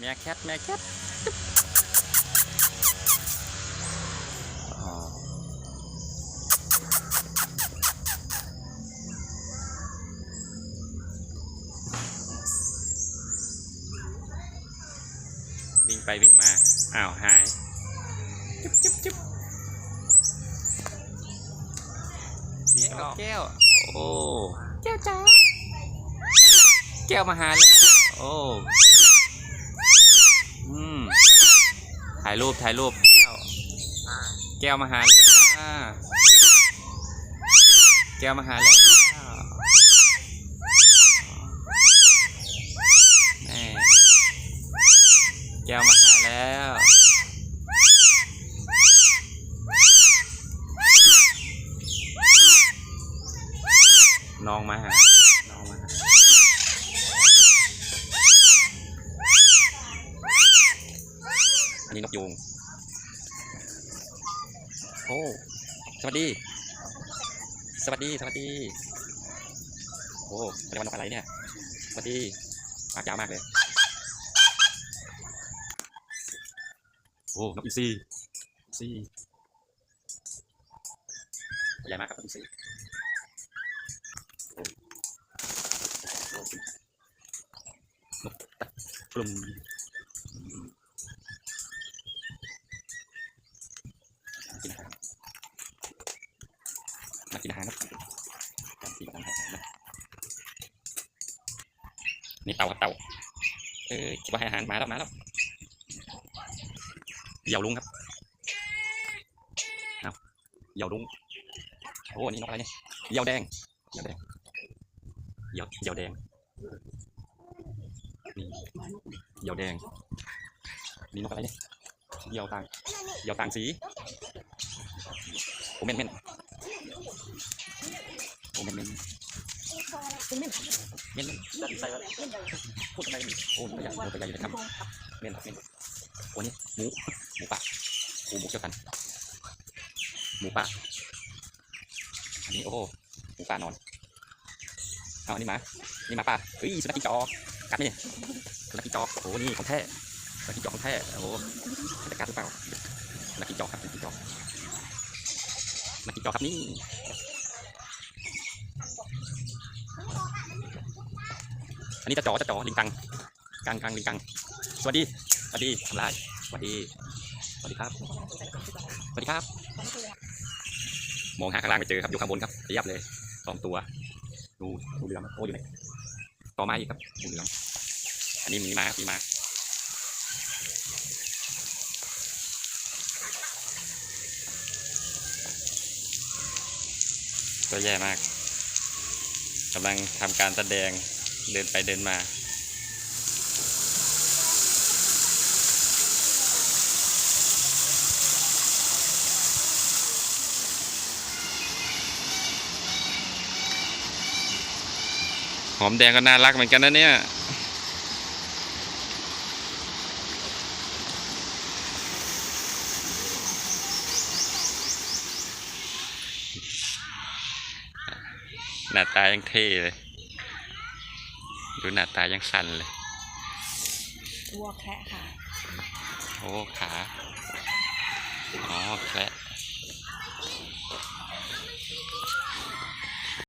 แม่แคทแม่แคทอ๋อวิ่งไปวิ่งมา อ้าวหาย จุ๊บจุ๊บจุ๊บแก้วแก้ว โอ้ แก้วจ้า แก้วมาหาแล้วโอ้อืม ถ่ายรูปถ่ายรูป แก้ว แก้วมาหาแล้วแก้วมาหาแล้วแม่แก้วมาหาแล้วน้องมาหา อันนี้นกยูงโอ้สวัสดี สวัสดีสวัสดีโอ้เรียกว่านกอะไรเนี่ยสวัสดีปากยาวมากเลยโอ้นกอินทรีซีใหญ่มากครับนกอินทรีนกตะกลุ่ม กินอาหาร มากินอาหารครับการกินอาหารนะนี่เต่าเต่าเออคิดว่าให้อาหารมาแล้วมาแล้วเหยาลุงครับเอาเหยาลุงโอ้นี่นกอะไรเนี่ยเหยาแดงเหยาแดงเหยาเหยาแดงนี่เหยาแดงนี่นกอะไรเนี่ยเหยาต่างเหยาต่างสีโอ้เม่นเม่น อ้เม่นเม่นเม่นเม่นดันใส่ไว้พูดทำไมมีโอ้ตัวใหญ่ตัวใหญ่อยู่ในถ้ำเม่นเม่นโอ้นี่หมูหมูป่าโอ้หมูเกี่ยวกัน หมูป่าอันนี้โอ้หมูป่านอนเอาอันนี้มานี่มาป่าเฮ้ยสุนัขจิ้งจอกกัดนี่สุนัขจิ้งจอกโอ้นี่ของแท้สุนัขจิ้งจอกของแท้โอ้จะกัดหรือเปล่าสุนัขจิ้งจอกครับสุนัขจิ้งจอกมากินจอครับนี่ อันนี้จะจอจะจอลิงกังกังกังลิงกัง สวัสดี สวัสดีทำลาย สวัสดี สวัสดีครับ สวัสดีครับ มองหาข้างล่างไม่เจอครับอยู่ข้างบนครับเรียบเลยสองตัว ดูดูเหลืองโอ้อยู่ไหนต่อไม้อีกครับดูเหลืองอันนี้มีมามีมาตัวแย่มากกำลังทำการแสดง เดินไปเดินมา หอมแดงก็น่ารักเหมือนกันนะเนี่ยหน้าตายังเท่เลย ดูหน้าตายังสั่นเลยวัวแคระค่ะ โอ้ขา อ๋อแคระ